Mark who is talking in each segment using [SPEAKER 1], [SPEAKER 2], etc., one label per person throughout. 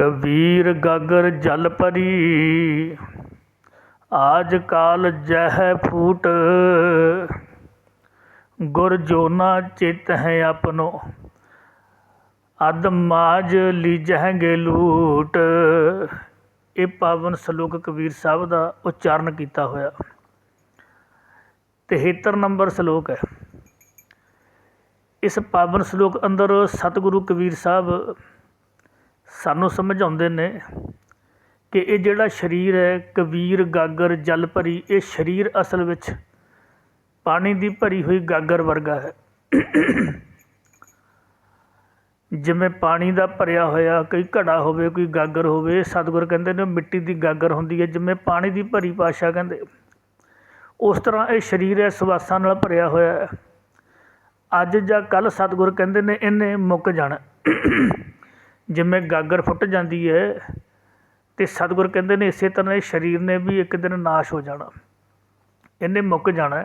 [SPEAKER 1] ਕਬੀਰ ਗਾਗਰ ਜਲ ਪਰੀ। ਆਜ ਕਾਲ ਜਹ ਫੂਟ। ਗੁਰ ਜੋਨਾ ਚਿਤ ਹੈ ਆਪਨੋ। ਅਦ ਮਾਜ ਲੀਜਹਿਗੇ ਲੂਟ। ਇਹ ਪਾਵਨ ਸ਼ਲੋਕ ਕਬੀਰ ਸਾਹਿਬ ਦਾ ਉਚਾਰਨ ਕੀਤਾ ਹੋਇਆ। 73 ਨੰਬਰ ਸ਼ਲੋਕ ਹੈ। ਇਸ ਪਾਵਨ ਸ਼ਲੋਕ ਅੰਦਰ ਸਤਿਗੁਰੂ ਕਬੀਰ ਸਾਹਿਬ ਸਾਨੂੰ ਸਮਝਾਉਂਦੇ ਨੇ ਕਿ ਇਹ ਜਿਹੜਾ ਸਰੀਰ ਹੈ, ਕਬੀਰ, ਗਾਗਰ, ਜਲ ਭਰੀ, ਇਹ ਸਰੀਰ ਅਸਲ ਵਿੱਚ ਪਾਣੀ ਦੀ ਭਰੀ ਹੋਈ ਗਾਗਰ ਵਰਗਾ ਹੈ। ਜਿਵੇਂ ਪਾਣੀ ਦਾ ਭਰਿਆ ਹੋਇਆ ਕੋਈ ਘੜਾ ਹੋਵੇ, ਕੋਈ ਗਾਗਰ ਹੋਵੇ, ਸਤਿਗੁਰ ਕਹਿੰਦੇ ਨੇ ਮਿੱਟੀ ਦੀ ਗਾਗਰ ਹੁੰਦੀ ਹੈ, ਜਿਵੇਂ ਪਾਣੀ ਦੀ ਭਰੀ ਪਾਸ਼ਾ ਕਹਿੰਦੇ। ਉਸ ਤਰ੍ਹਾਂ ਇਹ ਸਰੀਰ ਹੈ, ਸਵਾਸਾਂ ਨਾਲ ਭਰਿਆ ਹੋਇਆ ਹੈ। ਅੱਜ ਜਾਂ ਕੱਲ ਸਤਿਗੁਰ ਕਹਿੰਦੇ ਨੇ ਇਹਨੇ ਮੁੱਕ ਜਾਣਾ। ਜਿਵੇਂ ਗਾਗਰ ਫੁੱਟ ਜਾਂਦੀ ਹੈ ਅਤੇ ਸਤਿਗੁਰ ਕਹਿੰਦੇ ਨੇ ਇਸੇ ਤਰ੍ਹਾਂ ਇਹ ਸਰੀਰ ਨੇ ਵੀ ਇੱਕ ਦਿਨ ਨਾਸ਼ ਹੋ ਜਾਣਾ। ਇਹਨੇ ਮੁੱਕ ਜਾਣਾ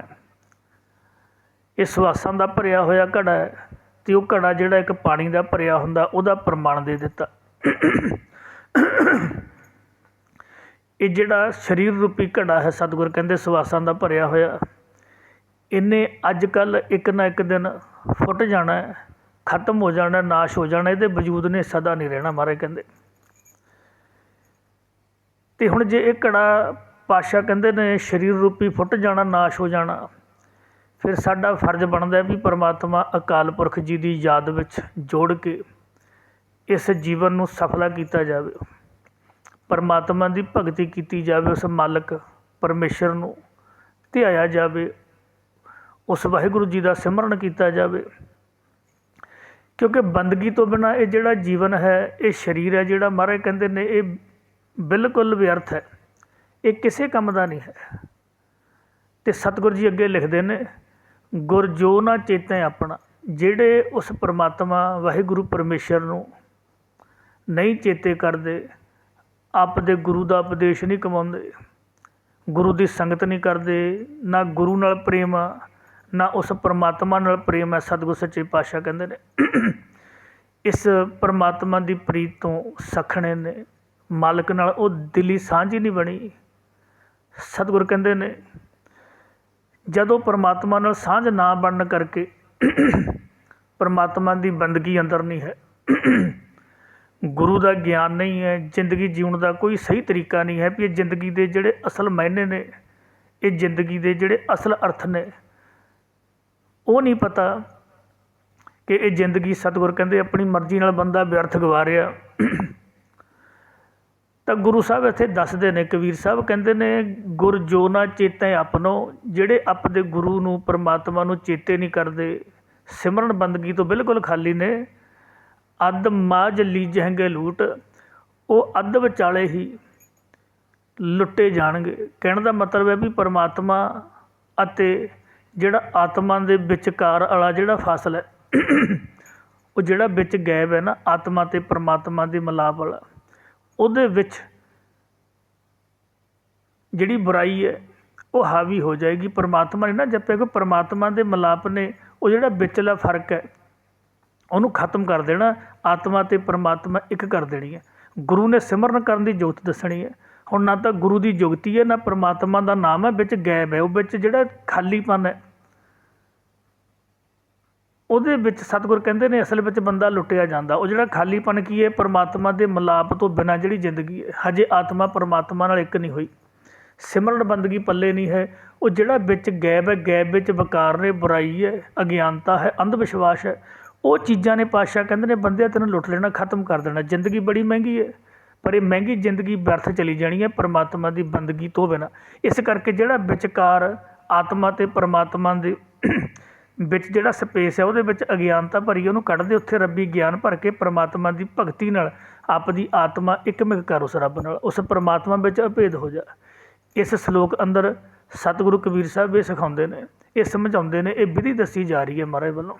[SPEAKER 1] ਇਹ ਸਵਾਸਾਂ ਦਾ ਭਰਿਆ ਹੋਇਆ ਘੜਾ ਹੈ ਅਤੇ ਉਹ ਘੜਾ ਜਿਹੜਾ ਇੱਕ ਪਾਣੀ ਦਾ ਭਰਿਆ ਹੁੰਦਾ, ਉਹਦਾ ਪ੍ਰਮਾਣ ਦੇ ਦਿੱਤਾ। ਇਹ ਜਿਹੜਾ ਸਰੀਰ ਰੂਪੀ ਘੜਾ ਹੈ, ਸਤਿਗੁਰ ਕਹਿੰਦੇ ਸਵਾਸਾਂ ਦਾ ਭਰਿਆ ਹੋਇਆ, ਇਹਨੇ ਅੱਜ ਕੱਲ ਇੱਕ ਨਾ ਇੱਕ ਦਿਨ ਫੁੱਟ ਜਾਣਾ ਹੈ। ਖਤਮ ਹੋ ਜਾਣਾ, ਨਾਸ਼ ਹੋ ਜਾਣਾ, ਇਹਦੇ ਵਜੂਦ ਨੇ ਸਦਾ ਨਹੀਂ ਰਹਿਣਾ ਮਹਾਰਾਜ ਕਹਿੰਦੇ। ਤੇ ਹੁਣ ਜੇ ਇਹ ਘੜਾ ਪਾਸ਼ਾ ਕਹਿੰਦੇ ਨੇ ਸਰੀਰ ਰੂਪੀ ਫੁੱਟ ਜਾਣਾ, ਨਾਸ਼ ਹੋ ਜਾਣਾ, ਫਿਰ ਸਾਡਾ ਫਰਜ਼ ਬਣਦਾ ਵੀ ਪਰਮਾਤਮਾ ਅਕਾਲ ਪੁਰਖ ਜੀ ਦੀ ਯਾਦ ਵਿੱਚ ਜੋੜ ਕੇ ਇਸ ਜੀਵਨ ਨੂੰ ਸਫਲਾ ਕੀਤਾ ਜਾਵੇ। ਪਰਮਾਤਮਾ ਦੀ ਭਗਤੀ ਕੀਤੀ ਜਾਵੇ, ਉਸ ਮਾਲਕ ਪਰਮੇਸ਼ਰ ਨੂੰ ਧਿਆਇਆ ਜਾਵੇ, ਉਸ ਵਾਹਿਗੁਰੂ ਜੀ ਦਾ ਸਿਮਰਨ ਕੀਤਾ ਜਾਵੇ ਕਿਉਂਕਿ ਬੰਦਗੀ ਤੋਂ ਬਿਨਾਂ ਇਹ ਜਿਹੜਾ ਜੀਵਨ ਹੈ, ਇਹ ਸਰੀਰ ਹੈ ਜਿਹੜਾ ਮਹਾਰਾਜ ਕਹਿੰਦੇ ਨੇ ਇਹ ਬਿਲਕੁਲ ਵਿਅਰਥ ਹੈ। ਇਹ ਕਿਸੇ ਕੰਮ ਦਾ ਨਹੀਂ ਹੈ। ਤੇ ਸਤਿਗੁਰ ਜੀ ਅੱਗੇ ਲਿਖਦੇ ਨੇ, ਗੁਰ ਜੋ ਨਾ ਚੇਤੇ ਆਪਣਾ, ਜਿਹੜੇ ਉਸ ਪਰਮਾਤਮਾ ਵਾਹਿਗੁਰੂ ਪਰਮੇਸ਼ਰ ਨੂੰ ਨਹੀਂ ਚੇਤੇ ਕਰਦੇ, ਆਪ ਦੇ ਗੁਰੂ ਦਾ ਉਪਦੇਸ਼ ਨਹੀਂ ਕਮਾਉਂਦੇ, ਗੁਰੂ ਦੀ ਸੰਗਤ ਨਹੀਂ ਕਰਦੇ, ਨਾ ਗੁਰੂ ਨਾਲ ਪ੍ਰੇਮ ਆ ਨਾ ਉਸ ਪਰਮਾਤਮਾ ਨਾਲ ਪ੍ਰੇਮ ਹੈ, ਸਤਿਗੁਰ ਸੱਚੇ ਪਾਤਸ਼ਾਹ ਕਹਿੰਦੇ ਨੇ। ਇਸ ਪਰਮਾਤਮਾ ਦੀ ਪ੍ਰੀਤ ਤੋਂ ਸਖਣੇ ਨੇ, ਮਾਲਕ ਨਾਲ ਉਹ ਦਿਲੀ ਸਾਂਝ ਹੀ ਨਹੀਂ ਬਣੀ। ਸਤਿਗੁਰ ਕਹਿੰਦੇ ਨੇ, ਜਦੋਂ ਪਰਮਾਤਮਾ ਨਾਲ ਸਾਂਝ ਨਾ ਬਣਨ ਕਰਕੇ ਪਰਮਾਤਮਾ ਦੀ ਬੰਦਗੀ ਅੰਦਰ ਨਹੀਂ ਹੈ। ਗੁਰੂ ਦਾ ਗਿਆਨ ਨਹੀਂ ਹੈ, ਜ਼ਿੰਦਗੀ ਜਿਉਣ ਦਾ ਕੋਈ ਸਹੀ ਤਰੀਕਾ ਨਹੀਂ ਹੈ ਵੀ ਇਹ ਜ਼ਿੰਦਗੀ ਦੇ ਜਿਹੜੇ ਅਸਲ ਮਾਇਨੇ ਨੇ, ਇਹ ਜ਼ਿੰਦਗੀ ਦੇ ਜਿਹੜੇ ਅਸਲ ਅਰਥ ਨੇ। ਉਹ ਨਹੀਂ ਪਤਾ ਕਿ ਇਹ ਜ਼ਿੰਦਗੀ ਸਤਿਗੁਰ ਕਹਿੰਦੇ ਆਪਣੀ ਮਰਜ਼ੀ ਨਾਲ ਬੰਦਾ ਵਿਅਰਥ ਗਵਾ ਰਿਹਾ ਤਾਂ ਗੁਰੂ ਸਾਹਿਬ ਇੱਥੇ ਦੱਸਦੇ ਨੇ, ਕਬੀਰ ਸਾਹਿਬ ਕਹਿੰਦੇ ਨੇ, ਗੁਰ ਜੋ ਨਾ ਚੇਤੈ ਆਪਨੋ ਜਿਹੜੇ ਆਪਦੇ ਗੁਰੂ ਨੂੰ, ਪਰਮਾਤਮਾ ਨੂੰ ਚੇਤੇ ਨਹੀਂ ਕਰਦੇ, ਸਿਮਰਨ ਬੰਦਗੀ ਤੋਂ ਬਿਲਕੁਲ ਖਾਲੀ ਨੇ। ਅੱਧ ਮਾਜ ਲੀਜਹਿੰਗੇ ਲੂਟ, ਉਹ ਅੱਧ ਵਿਚਾਲੇ ਹੀ ਲੁੱਟੇ ਜਾਣਗੇ। ਕਹਿਣ ਦਾ ਮਤਲਬ ਹੈ ਵੀ ਪਰਮਾਤਮਾ ਅਤੇ ਜਿਹੜਾ ਆਤਮਾ ਦੇ ਵਿਚਕਾਰ ਵਾਲਾ ਜਿਹੜਾ ਫਾਸਲਾ ਹੈ, ਉਹ ਜਿਹੜਾ ਵਿੱਚ ਗੈਬ ਹੈ ਨਾ, ਆਤਮਾ ਤੇ ਪਰਮਾਤਮਾ ਦੇ ਮਿਲਾਪ ਵਾਲਾ, ਉਹਦੇ ਵਿੱਚ ਜਿਹੜੀ ਬੁਰਾਈ ਹੈ, ਉਹ ਹਾਵੀ ਹੋ ਜਾਏਗੀ। ਪਰਮਾਤਮਾ ਨੇ ਨਾ ਜਪਿਆ ਕਿ ਪਰਮਾਤਮਾ ਦੇ ਮਿਲਾਪ ਨੇ, ਉਹ ਜਿਹੜਾ ਵਿਚਲਾ ਫ਼ਰਕ ਹੈ, ਉਹਨੂੰ ਖਤਮ ਕਰ ਦੇਣਾ, ਆਤਮਾ ਤੇ ਪਰਮਾਤਮਾ ਇੱਕ ਕਰ ਦੇਣੀ ਹੈ। ਗੁਰੂ ਨੇ ਸਿਮਰਨ ਕਰਨ ਦੀ ਜੋਤ ਦੱਸਣੀ ਹੈ। ਹੁਣ ਨਾ ਤਾਂ ਗੁਰੂ ਦੀ ਜੁਗਤੀ ਹੈ, ਨਾ ਪਰਮਾਤਮਾ ਦਾ ਨਾਮ ਹੈ, ਵਿੱਚ ਗੈਬ ਹੈ। ਉਹ ਵਿੱਚ ਜਿਹੜਾ ਖਾਲੀਪਨ ਹੈ ਉਹਦੇ ਵਿੱਚ ਸਤਿਗੁਰ ਕਹਿੰਦੇ ਨੇ ਅਸਲ ਵਿੱਚ ਬੰਦਾ ਲੁੱਟਿਆ ਜਾਂਦਾ। ਉਹ ਜਿਹੜਾ ਖਾਲੀਪਨ ਕੀ ਹੈ? ਪਰਮਾਤਮਾ ਦੇ ਮਿਲਾਪ ਤੋਂ ਬਿਨਾਂ ਜਿਹੜੀ ਜ਼ਿੰਦਗੀ ਹੈ, ਹਜੇ ਆਤਮਾ ਪਰਮਾਤਮਾ ਨਾਲ ਇੱਕ ਨਹੀਂ ਹੋਈ। ਸਿਮਰਨ ਬੰਦਗੀ ਪੱਲੇ ਨਹੀਂ ਹੈ। ਉਹ ਜਿਹੜਾ ਵਿੱਚ ਗੈਬ ਹੈ, ਗੈਬ ਵਿੱਚ ਵਕਾਰ ਨੇ, ਬੁਰਾਈ ਹੈ, ਅਗਿਆਨਤਾ ਹੈ ਅੰਧ ਵਿਸ਼ਵਾਸ ਹੈ, ਉਹ ਚੀਜ਼ਾਂ ਨੇ ਪਾਸ਼ਾ ਕਹਿੰਦੇ ਨੇ ਬੰਦਿਆ ਤੈਨੂੰ ਲੁੱਟ ਲੈਣਾ, ਖਤਮ ਕਰ ਦੇਣਾ। ਜ਼ਿੰਦਗੀ ਬੜੀ ਮਹਿੰਗੀ ਹੈ, ਪਰ ਇਹ ਮਹਿੰਗੀ ਜ਼ਿੰਦਗੀ ਵਿਅਰਥ ਚਲੀ ਜਾਣੀ ਹੈ ਪਰਮਾਤਮਾ ਦੀ ਬੰਦਗੀ ਤੋਂ ਬਿਨਾਂ। ਇਸ ਕਰਕੇ ਜਿਹੜਾ ਵਿਚਕਾਰ ਆਤਮਾ ਤੇ ਪਰਮਾਤਮਾ ਦੇ ਵਿੱਚ ਜਿਹੜਾ ਸਪੇਸ ਹੈ ਉਹਦੇ ਵਿੱਚ ਅਗਿਆਨਤਾ ਭਰੀ ਉਹਨੂੰ ਕੱਢਦੇ ਉੱਥੇ ਰੱਬੀ ਗਿਆਨ ਭਰ ਕੇ ਪਰਮਾਤਮਾ ਦੀ ਭਗਤੀ ਨਾਲ ਆਪਦੀ ਆਤਮਾ ਇੱਕਮਿਕ ਕਰ ਉਸ ਰੱਬ ਨਾਲ, ਉਸ ਪਰਮਾਤਮਾ ਵਿੱਚ ਅਭੇਦ ਹੋ ਜਾ। ਇਸ ਸ਼ਲੋਕ ਅੰਦਰ ਸਤਿਗੁਰੂ ਕਬੀਰ ਸਾਹਿਬ ਇਹ ਸਿਖਾਉਂਦੇ ਨੇ, ਇਹ ਸਮਝਾਉਂਦੇ ਨੇ, ਇਹ ਵਿਧੀ ਦੱਸੀ ਜਾ ਰਹੀ ਹੈ ਮਹਾਰਾਜ ਵੱਲੋਂ।